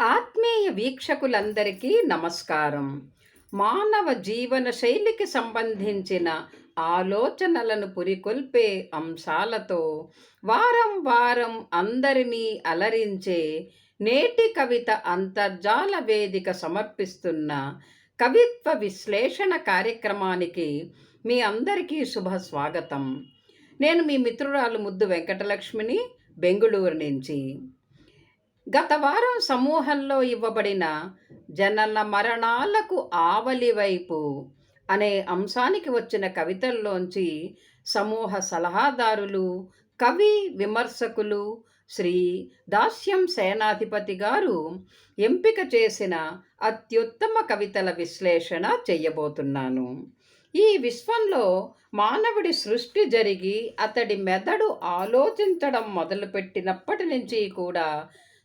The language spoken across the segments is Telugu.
ఆత్మీయ వీక్షకులందరికీ నమస్కారం. మానవ జీవన శైలికి సంబంధించిన ఆలోచనలను పురికొల్పే అంశాలతో వారం వారం అందరినీ అలరించే నేటి కవిత అంతర్జాల వేదిక సమర్పిస్తున్న కవిత్వ విశ్లేషణ కార్యక్రమానికి మీ అందరికీ శుభ స్వాగతం. నేను మీ మిత్రురాలు ముద్దు వెంకటలక్ష్మిని బెంగుళూరు నుంచి. గత వారం సమూహంలో ఇవ్వబడిన జనన మరణాలకు ఆవలి వైపు అనే అంశానికి వచ్చిన కవితల్లోంచి సమూహ సలహాదారులు కవి విమర్శకులు శ్రీ దాస్యం సేనాధిపతి గారు ఎంపిక చేసిన అత్యుత్తమ కవితల విశ్లేషణ చేయబోతున్నాను. ఈ విశ్వంలో మానవుడి సృష్టి జరిగి అతడి మెదడు ఆలోచించడం మొదలుపెట్టినప్పటి నుంచి కూడా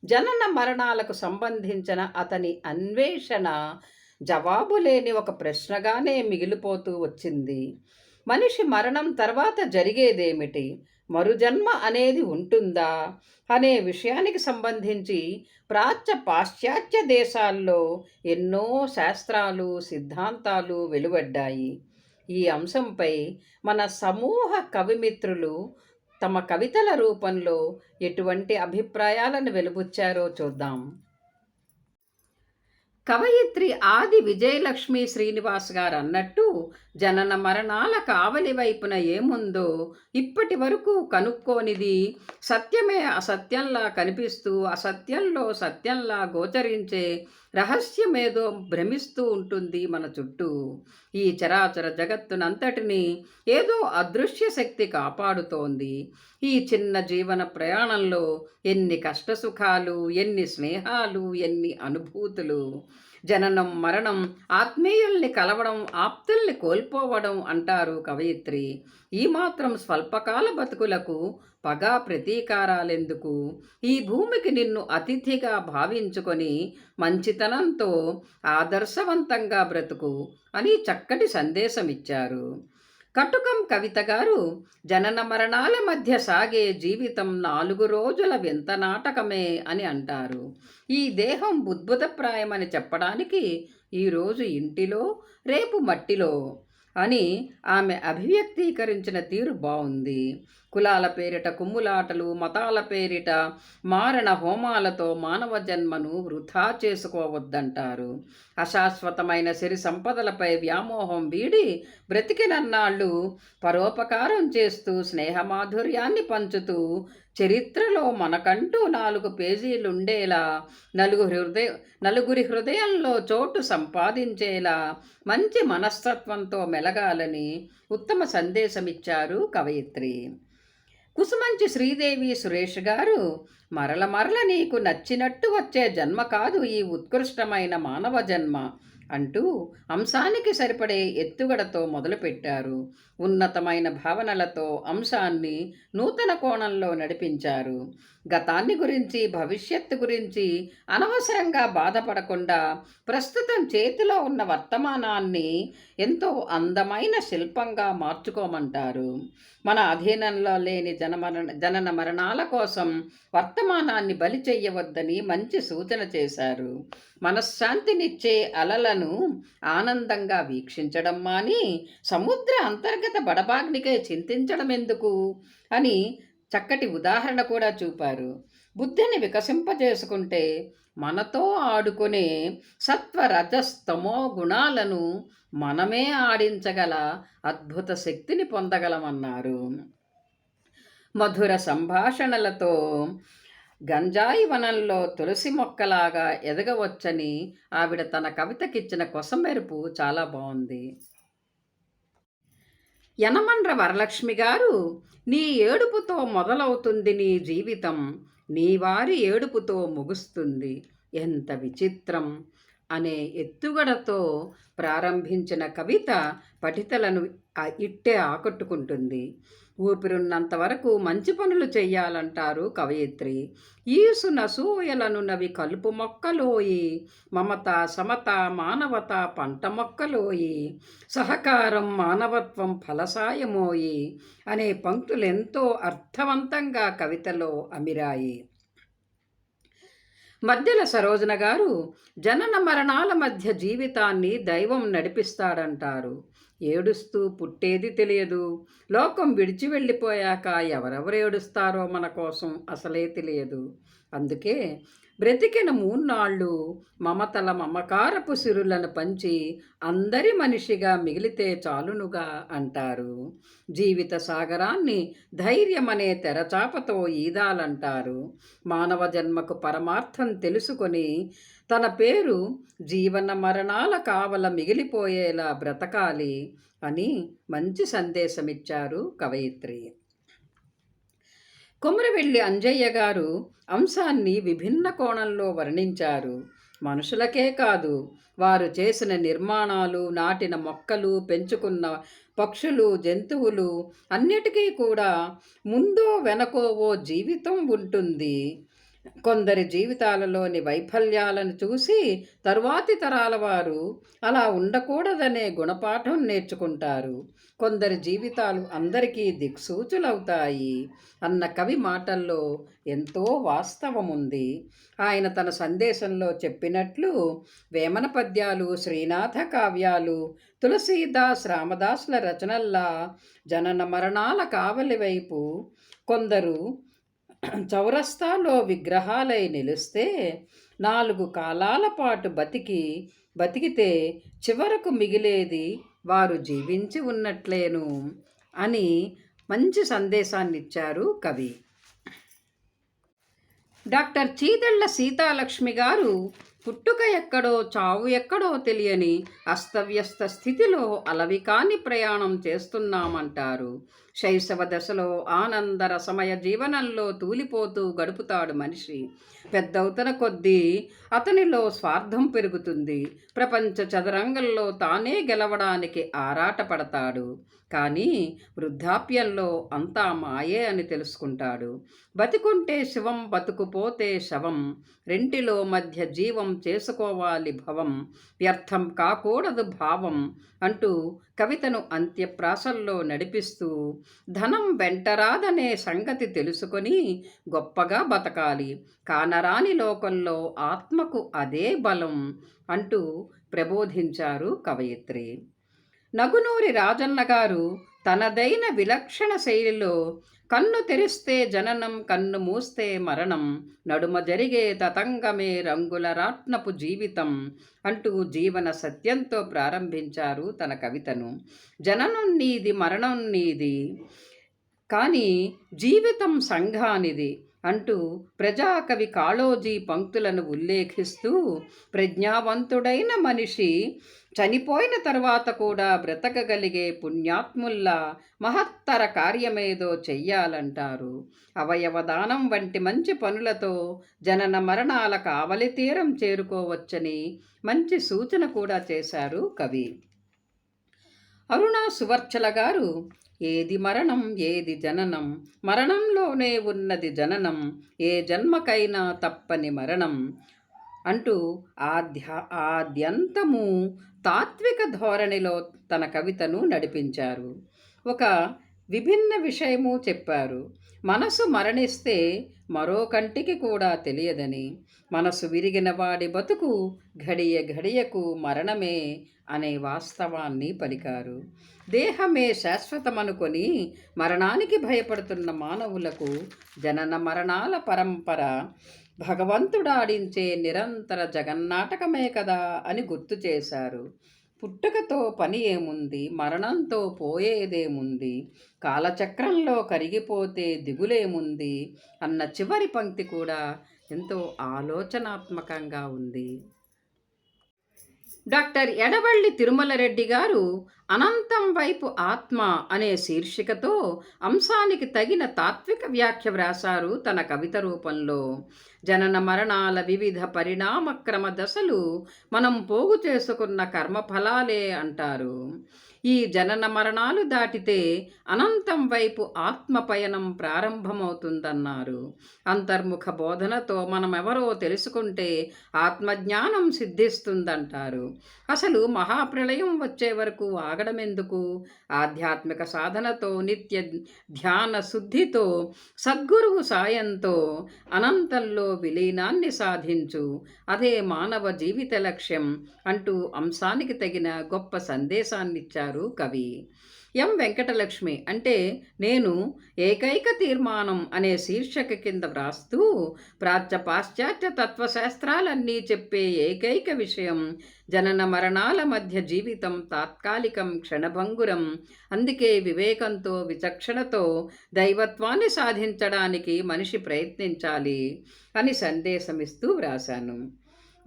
జనన మరణాలకు సంబంధించిన అతని అన్వేషణ జవాబు లేని ఒక ప్రశ్నగానే మిగిలిపోతూ వచ్చింది. మనిషి మరణం తర్వాత జరిగేదేమిటి? మరుజన్మ అనేది ఉంటుందా? అనే విషయానికి సంబంధించి ప్రాచ్య పాశ్చాత్య దేశాల్లో ఎన్నో శాస్త్రాలు సిద్ధాంతాలు వెలువడ్డాయి. ఈ అంశంపై మన సమూహ కవిమిత్రులు తమ కవితల రూపంలో ఎటువంటి అభిప్రాయాలను వెలుబుచ్చారో చూద్దాం. కవయిత్రి ఆది విజయలక్ష్మి శ్రీనివాస్ గారు అన్నట్టు జనన మరణాల కావలి వైపున ఏముందో ఇప్పటి వరకు కనుక్కోనిది సత్యమే అసత్యంలా కనిపిస్తూ అసత్యంలో సత్యంలా గోచరించే రహస్యమేదో భ్రమిస్తూ ఉంటుంది మన చుట్టూ. ఈ చరాచర జగత్తునంతటిని ఏదో అదృశ్య శక్తి కాపాడుతోంది. ఈ చిన్న జీవన ప్రయాణంలో ఎన్ని కష్టసుఖాలు ఎన్ని స్నేహాలు ఎన్ని అనుభూతులు. జననం మరణం ఆత్మీయుల్ని కలవడం ఆప్తుల్ని కోల్పోవడం అంటారు కవయిత్రి. ఈ మాత్రం స్వల్పకాల బతుకులకు పగా ప్రతీకారాలెందుకు? ఈ భూమికి నిన్ను అతిథిగా భావించుకొని మంచితనంతో ఆదర్శవంతంగా బ్రతుకు అని చక్కటి సందేశమిచ్చారు. కటుకం కవిత గారు జనన మరణాల మధ్య సాగే జీవితం నాలుగు రోజుల వింత నాటకమే అని అంటారు. ఈ దేహం బుద్భుతప్రాయమని చెప్పడానికి ఈరోజు ఇంటిలో రేపు మట్టిలో అని ఆమె అభివ్యక్తీకరించిన తీరు బాగుంది కులాల పేరిట కుమ్ములాటలు మతాల పేరిట మారణ హోమాలతో మానవ జన్మను వృథా చేసుకోవద్దంటారు. అశాశ్వతమైన సిరి సంపదలపై వ్యామోహం వీడి బ్రతికినన్నాళ్ళు పరోపకారం చేస్తూ స్నేహమాధుర్యాన్ని పంచుతూ చరిత్రలో మనకంటూ నాలుగు పేజీలుండేలా నలుగురి హృదయ నలుగురి హృదయంలో చోటు సంపాదించేలా మంచి మనస్తత్వంతో మెలగాలని ఉత్తమ సందేశమిచ్చారు కవయిత్రి. కుసుమంచి శ్రీదేవి సురేష్ గారు మరల మరల నీకు నచ్చినట్టు వచ్చే జన్మ కాదు ఈ ఉత్కృష్టమైన మానవ జన్మ అంటూ అంశానికి సరిపడే ఎత్తుగడతో మొదలుపెట్టారు. ఉన్నతమైన భావనలతో అంశాన్ని నూతన కోణంలో నడిపించారు. గతాన్ని గురించి భవిష్యత్తు గురించి అనవసరంగా బాధపడకుండా ప్రస్తుతం చేతిలో ఉన్న వర్తమానాన్ని ఎంతో అందమైన శిల్పంగా మార్చుకోమంటారు. మన అధీనంలో లేని జనమరణ జనన మరణాల కోసం వర్తమానాన్ని బలి చెయ్యవద్దని మంచి సూచన చేశారు. మనశ్శాంతినిచ్చే అలలను ఆనందంగా వీక్షించడం మాని సముద్ర అంతర్గత బడబాగ్నికై చింతించడం ఎందుకు అని చక్కటి ఉదాహరణ కూడా చూపారు. బుద్ధిని వికసింపజేసుకుంటే మనతో ఆడుకునే సత్వరజస్తమో గుణాలను మనమే ఆడించగల అద్భుత శక్తిని పొందగలమన్నారు. మధుర సంభాషణలతో గంజాయి వనంలో తులసి మొక్కలాగా ఎదగవచ్చని ఆవిడ తన కవితకిచ్చిన కొసమెరుపు చాలా బాగుంది యనమండ్ర వరలక్ష్మి గారు నీ ఏడుపుతో మొదలవుతుంది నీ జీవితం నీ వారి ఏడుపుతో ముగుస్తుంది. ఎంత విచిత్రం! అనే ఎత్తుగడతో ప్రారంభించిన కవిత పఠితలను ఇట్టే ఆకట్టుకుంటుంది. ఊపిరున్నంత వరకు మంచి పనులు చెయ్యాలంటారు కవయిత్రి. ఈసున సూయలనున్నవి కలుపు మొక్కలోయి మమత సమత మానవత పంట మొక్కలోయి సహకారం మానవత్వం ఫలసాయమోయి అనే పంక్తులెంతో అర్థవంతంగా కవితలో అమిరాయి. మధ్యల సరోజన గారు జనన మరణాల మధ్య జీవితాన్ని దైవం నడిపిస్తాడంటారు. ఏడుస్తూ పుట్టేది తెలియదు. లోకం విడిచి వెళ్ళిపోయాక ఎవరెవరు ఏడుస్తారో మన కోసం అసలే తెలియదు. అందుకే బ్రతికిన మూన్నాళ్ళు మమతల మమకారపు సిరులను పంచి అందరి మనిషిగా మిగిలితే చాలునుగా అంటారు. జీవిత సాగరాన్ని ధైర్యమనే తెరచాపతో ఈదాలంటారు. మానవ జన్మకు పరమార్థం తెలుసుకొని తన పేరు జీవన మరణాల కావల మిగిలిపోయేలా బ్రతకాలి అని మంచి సందేశమిచ్చారు కవయిత్రి. కొమరవెల్లి అంజయ్య గారు అంశాన్ని విభిన్న కోణంలో వర్ణించారు. మనుషులకే కాదు వారు చేసిన నిర్మాణాలు నాటిన మొక్కలు పెంచుకున్న పక్షులు జంతువులు అన్నిటికీ కూడా ముందో వెనకో ఓ జీవితం ఉంటుంది. కొందరి జీవితాలలోని వైఫల్యాలను చూసి తరువాతి తరాల వారు అలా ఉండకూడదనే గుణపాఠం నేర్చుకుంటారు. కొందరి జీవితాలు అందరికీ దిక్సూచులవుతాయి అన్న కవి మాటల్లో ఎంతో వాస్తవం ఉంది ఆయన తన సందేశంలో చెప్పినట్లు వేమన పద్యాలు శ్రీనాథ కావ్యాలు తులసీదాస్ రామదాసుల రచనల్లా జనన మరణాల కావలి వైపు కొందరు చౌరస్తాలో విగ్రహాలై నిలిస్తే నాలుగు కాలాల పాటు బతికి బతికితే చివరకు మిగిలేది వారు జీవించి ఉన్నట్లేను అని మంచి సందేశాన్ని ఇచ్చారు కవి. డాక్టర్ చీదళ్ళ సీతాలక్ష్మి గారు పుట్టుక ఎక్కడో చావు ఎక్కడో తెలియని అస్తవ్యస్త స్థితిలో అలవికాని ప్రయాణం చేస్తున్నామంటారు. శైశవ దశలో ఆనందరసమయ జీవనంలో తూలిపోతూ గడుపుతాడు మనిషి. పెద్దవుతన కొద్దీ అతనిలో స్వార్థం పెరుగుతుంది. ప్రపంచ చదరంగంలో తానే గెలవడానికి ఆరాటపడతాడు. కానీ వృద్ధాప్యంలో అంతా మాయే అని తెలుసుకుంటాడు. బతికుంటే శివం బతుకుపోతే శవం. రెంటిలో మధ్య జీవం చేసుకోవాలి భవం. వ్యర్థం కాకూడదు భావం అంటూ కవితను అంత్యప్రాసల్లో నడిపిస్తూ ధనం వెంటరాదనే సంగతి తెలుసుకొని గొప్పగా బతకాలి. కానరాని లోకంలో ఆత్మకు అదే బలం అంటూ ప్రబోధించారు కవయిత్రి. నగునూరి రాజన్న గారు తనదైన విలక్షణ శైలిలో కన్ను తెరిస్తే జననం కన్ను మూస్తే మరణం నడుమ జరిగే తతంగమే రంగుల రాట్నపు జీవితం అంటూ జీవన సత్యంతో ప్రారంభించారు తన కవితను. జననం నీది మరణం నీది కానీ జీవితం సంఘానిది. అంటూ ప్రజాకవి కాళోజీ పంక్తులను ఉల్లేఖిస్తూ ప్రజ్ఞావంతుడైన మనిషి చనిపోయిన తర్వాత కూడా బ్రతకగలిగే పుణ్యాత్ముల్లా మహత్తర కార్యమేదో చెయ్యాలంటారు. అవయవదానం వంటి మంచి పనులతో జనన మరణాల కావలి తీరం చేరుకోవచ్చని మంచి సూచన కూడా చేశారు కవి. అరుణ సువర్చల గారు ఏది మరణం ఏది జననం? మరణంలోనే ఉన్నది జననం ఏ జన్మకైనా తప్పని మరణం అంటూ ఆద్యా ఆద్యంతము తాత్విక ధోరణిలో తన కవితను నడిపించారు. ఒక విభిన్న విషయము చెప్పారు. మనసు మరణిస్తే మరో కంటికి కూడా తెలియదని మనసు విరిగిన వాడి బతుకు ఘడియ ఘడియకు మరణమే అనే వాస్తవాన్ని పలికారు. దేహమే శాశ్వతమనుకొని మరణానికి భయపడుతున్న మానవులకు జనన మరణాల పరంపర భగవంతుడాడించే నిరంతర జగన్నాటకమే కదా అని గుర్తు చేశారు. పుట్టుకతో పని ఏముంది? మరణంతో పోయేదేముంది? కాలచక్రంలో కరిగిపోతే దిగులేముంది? అన్న చివరి పంక్తి కూడా ఎంతో ఆలోచనాత్మకంగా ఉంది. డాక్టర్ ఎడవళ్ళి తిరుమలరెడ్డి గారు అనంతం వైపు ఆత్మ అనే శీర్షికతో అంశానికి తగిన తాత్విక వ్యాఖ్య వ్రాసారు తన కవిత రూపంలో. జనన మరణాల వివిధ పరిణామక్రమ దశలు మనం పోగు చేసుకున్న కర్మఫలాలే అంటారు. ఈ జనన మరణాలు దాటితే అనంతం వైపు ఆత్మపయనం ప్రారంభమవుతుందన్నారు. అంతర్ముఖ బోధనతో మనమెవరో తెలుసుకుంటే ఆత్మజ్ఞానం సిద్ధిస్తుందంటారు. అసలు మహాప్రళయం వచ్చే వరకు ఆగడమెందుకు? ఆధ్యాత్మిక సాధనతో నిత్య ధ్యాన శుద్ధితో సద్గురువు సాయంతో అనంతంలో విలీనాన్ని సాధించు. అదే మానవ జీవిత లక్ష్యం అంటూ అంశానికి తగిన గొప్ప సందేశాన్నిచ్చారు. కవి. ఎం వెంకటలక్ష్మి అంటే నేను ఏకైక తీర్మానం అనే శీర్షిక కింద వ్రాస్తూ ప్రాచ్య పాశ్చాత్య తత్వశాస్త్రాలన్నీ చెప్పే ఏకైక విషయం జనన మరణాల మధ్య జీవితం తాత్కాలికం క్షణభంగురం. అందుకే వివేకంతో విచక్షణతో దైవత్వాన్ని సాధించడానికి మనిషి ప్రయత్నించాలి అని సందేశమిస్తూ వ్రాశాను.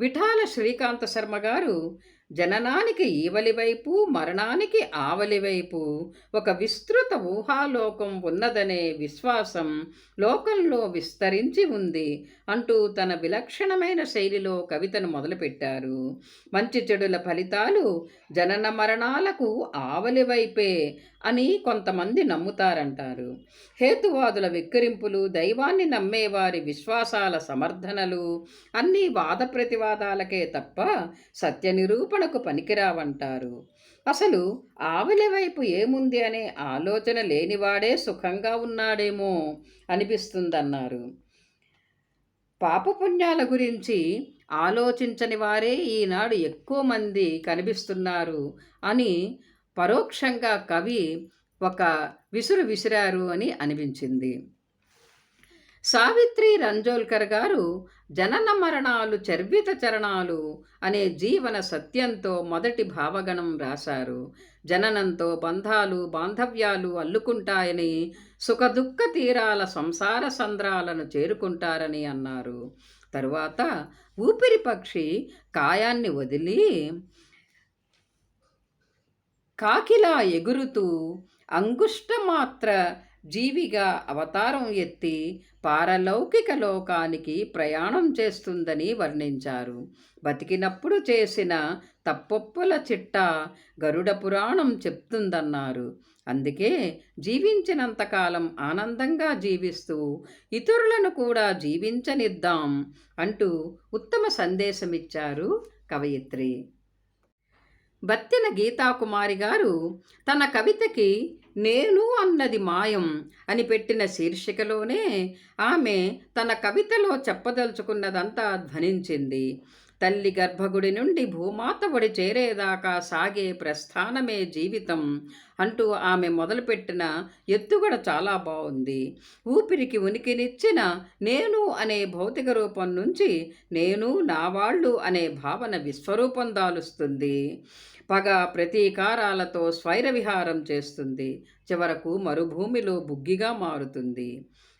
విఠాల శ్రీకాంత శర్మ గారు జననానికి ఈవలివైపు మరణానికి ఆవలివైపు ఒక విస్తృత ఊహాలోకం ఉన్నదనే విశ్వాసం లోకంలో విస్తరించి ఉంది అంటూ తన విలక్షణమైన శైలిలో కవితను మొదలుపెట్టారు. మంచి చెడుల ఫలితాలు జనన మరణాలకు ఆవలివైపే అని కొంతమంది నమ్ముతారంటారు. హేతువాదుల విక్కిరింపులు దైవాన్ని నమ్మేవారి విశ్వాసాల సమర్థనలు అన్నీ వాద ప్రతివాదాలకే తప్ప సత్యనిరూప నిరూపణకు పనికిరావంటారు. అసలు ఆవిలి వైపు ఏముంది అనే ఆలోచన లేనివాడే సుఖంగా ఉన్నాడేమో అనిపిస్తుందన్నారు. పాపపుణ్యాల గురించి ఆలోచించని వారే ఈనాడు ఎక్కువ మంది కనిపిస్తున్నారు అని పరోక్షంగా కవి ఒక విసురు విసిరారు అని అనిపించింది. సావిత్రి రంజోల్కర్ గారు జనన మరణాలు చర్విత చరణాలు అనే జీవన సత్యంతో మొదటి భావగణం రాశారు. జననంతో బంధాలు బాంధవ్యాలు అల్లుకుంటాయని సుఖదుఖ తీరాల సంసార సంద్రాలను చేరుకుంటారని అన్నారు. తరువాత ఊపిరి పక్షి కాయాన్ని వదిలి కాకిలా ఎగురుతూ అంగుష్టమాత్ర జీవిగా అవతారం ఎత్తి పారలౌకిక లోకానికి ప్రయాణం చేస్తుందని వర్ణించారు. బతికినప్పుడు చేసిన తప్పొప్పుల చిట్ట గరుడ పురాణం చెప్తుందన్నారు. అందుకే జీవించినంతకాలం ఆనందంగా జీవిస్తూ ఇతరులను కూడా జీవించనిద్దాం అంటూ ఉత్తమ సందేశమిచ్చారు కవయిత్రి. బత్తిన గీతాకుమారి గారు తన కవితకి నేను అన్నది మాయం అని పెట్టిన శీర్షికలోనే ఆమె తన కవితలో చెప్పదలుచుకున్నదంతా ధ్వనించింది. తల్లి గర్భగుడి నుండి భూమాత ఒడి చేరేదాకా సాగే ప్రస్థానమే జీవితం అంటూ ఆమె మొదలుపెట్టిన ఎత్తుగడ చాలా బాగుంది ఊపిరికి ఉనికినిచ్చిన నేను అనే భౌతిక రూపం నుంచి నేను నా వాళ్ళు అనే భావన విశ్వరూపం దాలుస్తుంది. పగ ప్రతీకారాలతో స్వైర విహారం చేస్తుంది. చివరకు మరుభూమిలో బుగ్గిగా మారుతుంది.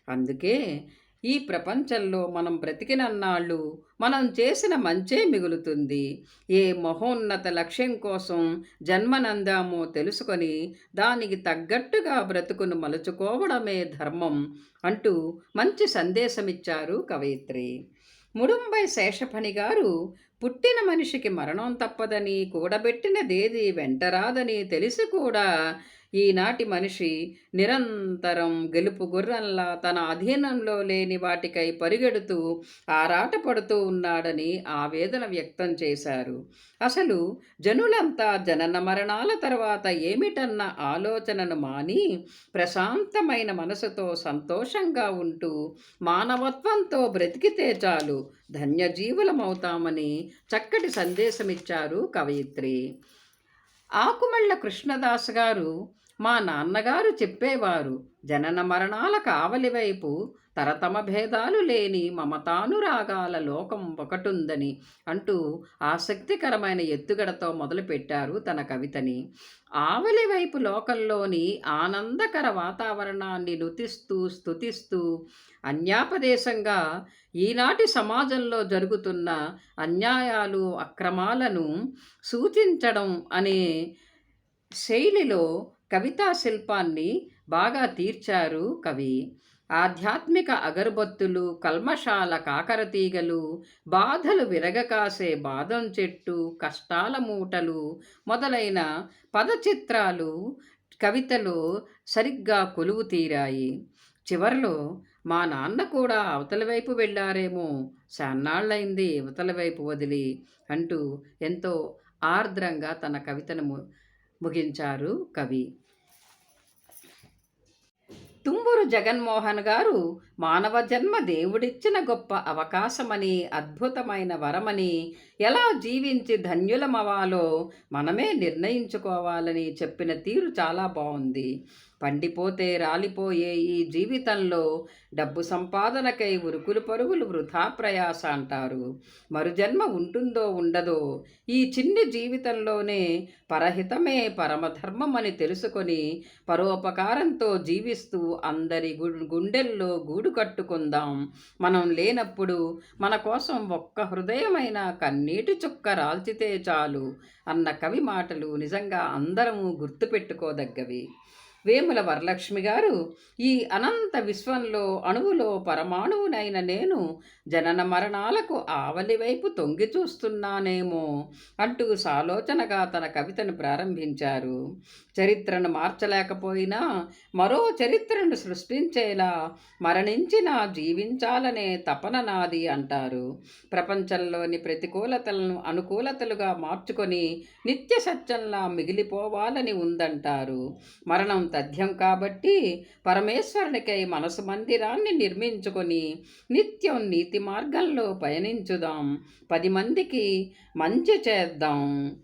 అందుకే ఈ ప్రపంచంలో మనం బ్రతికినన్నాళ్ళు మనం చేసిన మంచే మిగులుతుంది. ఏ మహోన్నత లక్ష్యం కోసం జన్మనందామో తెలుసుకొని దానికి తగ్గట్టుగా బ్రతుకును మలుచుకోవడమే ధర్మం అంటూ మంచి సందేశమిచ్చారు కవయిత్రి. ముడుంబై శేషఫణి గారు పుట్టిన మనిషికి మరణం తప్పదని కూడబెట్టినదేది వెంటరాదని తెలిసి కూడా ఈనాటి మనిషి నిరంతరం గెలుపు గుర్రంలా తన అధీనంలో లేని వాటికై పరిగెడుతూ ఆరాటపడుతూ ఉన్నాడని ఆవేదన వ్యక్తం చేశారు. అసలు జనులంతా జనన మరణాల తర్వాత ఏమిటన్న ఆలోచనను మాని ప్రశాంతమైన మనసుతో సంతోషంగా ఉంటూ మానవత్వంతో బ్రతికితే చాలు ధన్యజీవులమవుతామని చక్కటి సందేశమిచ్చారు కవయిత్రి. ఆకుమళ్ళ కృష్ణదాస్ గారు మా నాన్నగారు చెప్పేవారు జనన మరణాల కావలి వైపు తరతమ భేదాలు లేని మమతానురాగాల లోకం ఒకటుందని అంటూ ఆసక్తికరమైన ఎత్తుగడతో మొదలుపెట్టారు తన కవితని. ఆవలి వైపు లోకంలోని ఆనందకర వాతావరణాన్ని నుతిస్తూ స్థుతిస్తూ అన్యాపదేశంగా ఈనాటి సమాజంలో జరుగుతున్న అన్యాయాలు అక్రమాలను సూచించడం అనే శైలిలో కవితా శిల్పాన్ని బాగా తీర్చారు కవి. ఆధ్యాత్మిక అగరబత్తులు కల్మషాల కాకరతీగలు బాధలు విరగకాసే బాదం చెట్టు కష్టాల మూటలు మొదలైన పదచిత్రాలు కవితలో సరిగ్గా కొలువు తీరాయి. చివరిలో మా నాన్న కూడా అవతల వైపు వెళ్ళారేమో శాన్నాళ్ళైంది అవతల వైపు వదిలి అంటూ ఎంతో ఆర్ద్రంగా తన కవితను ముగించారు కవి. తుంబురు జగన్మోహన్ గారు మానవ జన్మ దేవుడిచ్చిన గొప్ప అవకాశమని అద్భుతమైన వరమని ఎలా జీవించి ధన్యులమవాలో మనమే నిర్ణయించుకోవాలని చెప్పిన తీరు చాలా బాగుంది పండిపోతే రాలిపోయే ఈ జీవితంలో డబ్బు సంపాదనకై ఉరుకులు పరుగులు వృధా ప్రయాస అంటారు. మరుజన్మ ఉంటుందో ఉండదో ఈ చిన్ని జీవితంలోనే పరహితమే పరమధర్మం అని తెలుసుకొని పరోపకారంతో జీవిస్తూ అందరి గు- గుండెల్లో గూడు కట్టుకుందాం. మనం లేనప్పుడు మన కోసం ఒక్క హృదయమైన కన్నీటి చుక్క రాల్చితే చాలు అన్న కవి మాటలు నిజంగా అందరము గుర్తుపెట్టుకోదగ్గవి. వేముల వరలక్ష్మి గారు ఈ అనంత విశ్వంలో అణువులో పరమాణువునైన నేను జనన మరణాలకు ఆవలివైపు తొంగి చూస్తున్నానేమో అంటూ సాలోచనగా తన కవితను ప్రారంభించారు. చరిత్రను మార్చలేకపోయినా మరో చరిత్రను సృష్టించేలా మరణించినా జీవించాలనే తపన నాది అంటారు. ప్రపంచంలోని ప్రతికూలతలను అనుకూలతలుగా మార్చుకొని నిత్య సత్యంలా మిగిలిపోవాలని ఉందంటారు. మరణం తథ్యం కాబట్టి పరమేశ్వరునికై మనసు మందిరాన్ని నిర్మించుకొని నిత్యం నీతి మార్గంలో పయనించుదాం. పది మందికి మంచి చేద్దాం.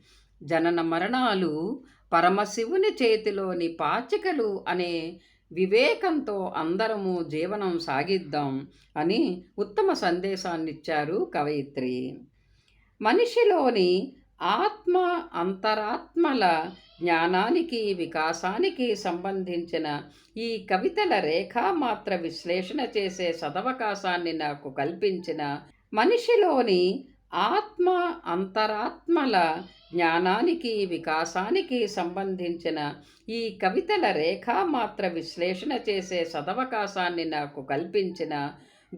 జనన మరణాలు పరమశివుని చేతిలోని పాచికలు అనే వివేకంతో అందరము జీవనం సాగిద్దాం అని ఉత్తమ సందేశాన్నిచ్చారు కవయిత్రి. మనిషిలోని ఆత్మ అంతరాత్మల జ్ఞానానికి వికాసానికి సంబంధించిన ఈ కవితల రేఖామాత్ర విశ్లేషణ చేసే సదవకాశాన్ని నాకు కల్పించిన మనిషిలోని ఆత్మ అంతరాత్మల జ్ఞానానికి వికాసానికి సంబంధించిన ఈ కవితల రేఖామాత్ర విశ్లేషణ చేసే సదవకాశాన్ని నాకు కల్పించిన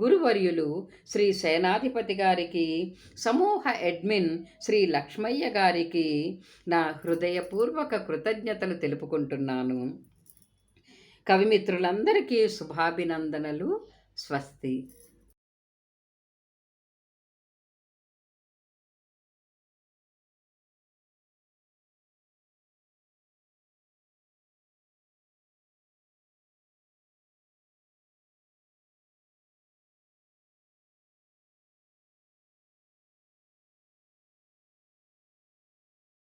గురువర్యులు శ్రీ సేనాధిపతి గారికి సమూహ అడ్మిన్ శ్రీ లక్ష్మయ్య గారికి నా హృదయపూర్వక కృతజ్ఞతలు తెలుపుకుంటున్నాను. కవిమిత్రులందరికీ శుభాభినందనలు. స్వస్తి.